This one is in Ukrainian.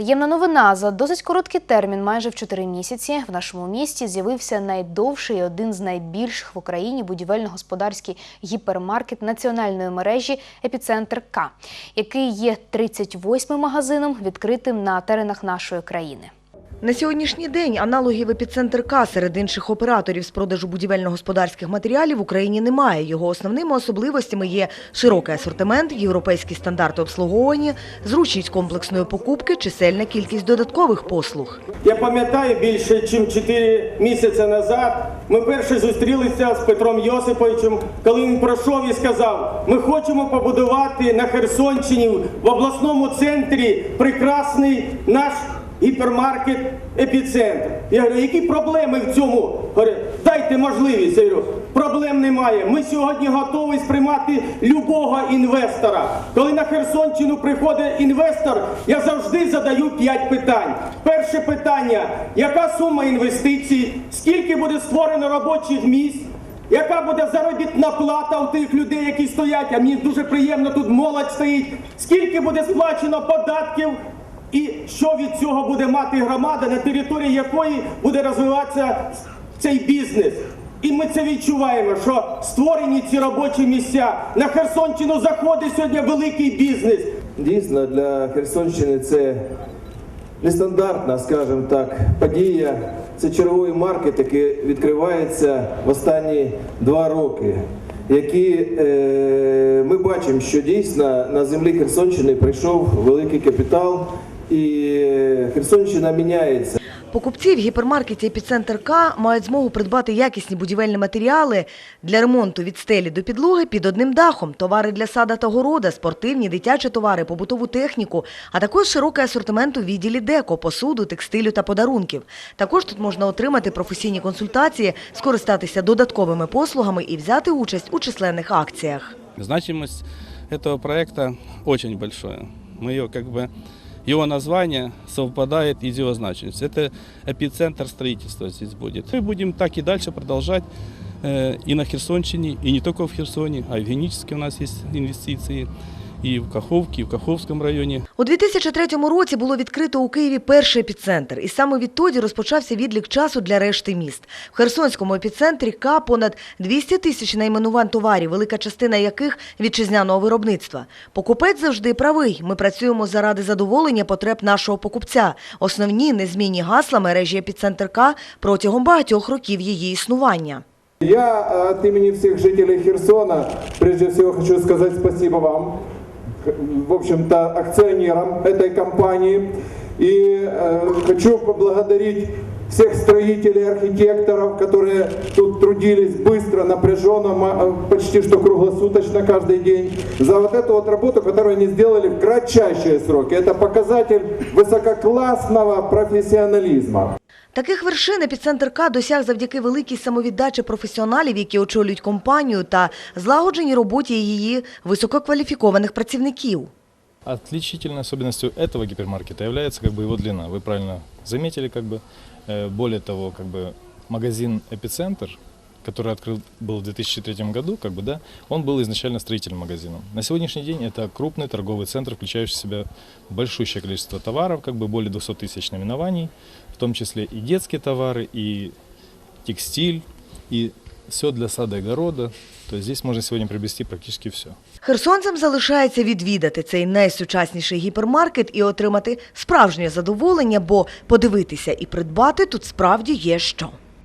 Приємна новина. За досить короткий термін, майже в 4 місяці, в нашому місті з'явився найдовший один з найбільших в Україні будівельно-господарський гіпермаркет національної мережі Епіцентр К, який є 38-м магазином, відкритим на теренах нашої країни. На сьогоднішній день аналогів епіцентр К серед інших операторів з продажу будівельно-господарських матеріалів в Україні немає. Його основними особливостями є широкий асортимент, європейські стандарти обслуговування, зручність комплексної покупки, чисельна кількість додаткових послуг. Я пам'ятаю більше, ніж 4 місяці назад. Ми перше зустрілися з Петром Йосиповичем, коли він пройшов і сказав: ми хочемо побудувати на Херсонщині в обласному центрі прекрасний наш гіпермаркет епіцентр. Я говорю, які проблеми в цьому? Говорю, дайте можливість. Я говорю, проблем немає. Ми сьогодні готові сприймати любого інвестора. Коли на Херсонщину приходить інвестор, я завжди задаю 5 питань. Перше питання: яка сума інвестицій, скільки буде створено робочих місць? Яка буде заробітна плата у тих людей, які стоять? А мені дуже приємно тут молодь стоїть. Скільки буде сплачено податків? І що від цього буде мати громада, на території якої буде розвиватися цей бізнес? І ми це відчуваємо, що створені ці робочі місця. На Херсонщину заходить сьогодні великий бізнес. Дійсно, для Херсонщини це нестандартна, скажімо так, подія. Це черговий маркет, який відкривається в останні два роки. Які е, ми бачимо, що дійсно на землі Херсонщини прийшов великий капітал, і Херсонщина міняється. Покупці в гіпермаркеті «Епіцентр К» мають змогу придбати якісні будівельні матеріали для ремонту від стелі до підлоги під одним дахом, товари для сада та города, спортивні, дитячі товари, побутову техніку, а також широкий асортимент у відділі деко, посуду, текстилю та подарунків. Також тут можна отримати професійні консультації, скористатися додатковими послугами і взяти участь у численних акціях. Значимость этого проекта очень большое. Мы ее как бы его название совпадает и с его значимостью. Это эпицентр строительства здесь будет. Мы будем так и дальше продолжать э, и на Херсонщине, и не только в Херсоне, а и в Геническе у нас есть инвестиции, и в Каховке, и в Каховском районе. У 2003 році було відкрито у Києві перший епіцентр, і саме відтоді розпочався відлік часу для решти міст. В Херсонському епіцентрі К понад 200 тисяч найменувань товарів, велика частина яких вітчизняного виробництва. Покупець завжди правий. Ми працюємо заради задоволення потреб нашого покупця. Основні незмінні гасла мережі епіцентр К протягом багатьох років її існування. Я э, от имени всех жителей Херсона прежде всего хочу сказать спасибо вам, в общем-то, акционерам этой компании. И э, хочу поблагодарить всех строителей, архитекторов, которые тут трудились быстро, напряженно, ма- э, почти что круглосуточно каждый день, за вот эту вот работу, которую они сделали в кратчайшие сроки. Это показатель высококлассного профессионализма. Таких вершин епіцентр К досяг завдяки великій самовіддачі професіоналів, які очолюють компанію, та злагодженій роботі її висококваліфікованих працівників. Отличительной особенностью этого гипермаркета является как бы его длина. Вы правильно заметили, как бы. Э, Более того, как бы магазин «Эпицентр», который открыт был в 2003 году, как бы, да, он был изначально строительным магазином. На сегодняшний день это крупный торговый центр, включающий в себя большущее количество товаров, как бы более 200 тысяч наименований, в том числе и детские товары, и текстиль, и все для сада и огорода. То здесь можно сегодня приобрести практически все. Херсонцям залишається відвідати цей найсучасніший гіпермаркет і отримати справжнє задоволення, бо подивитися і придбати тут справді є що.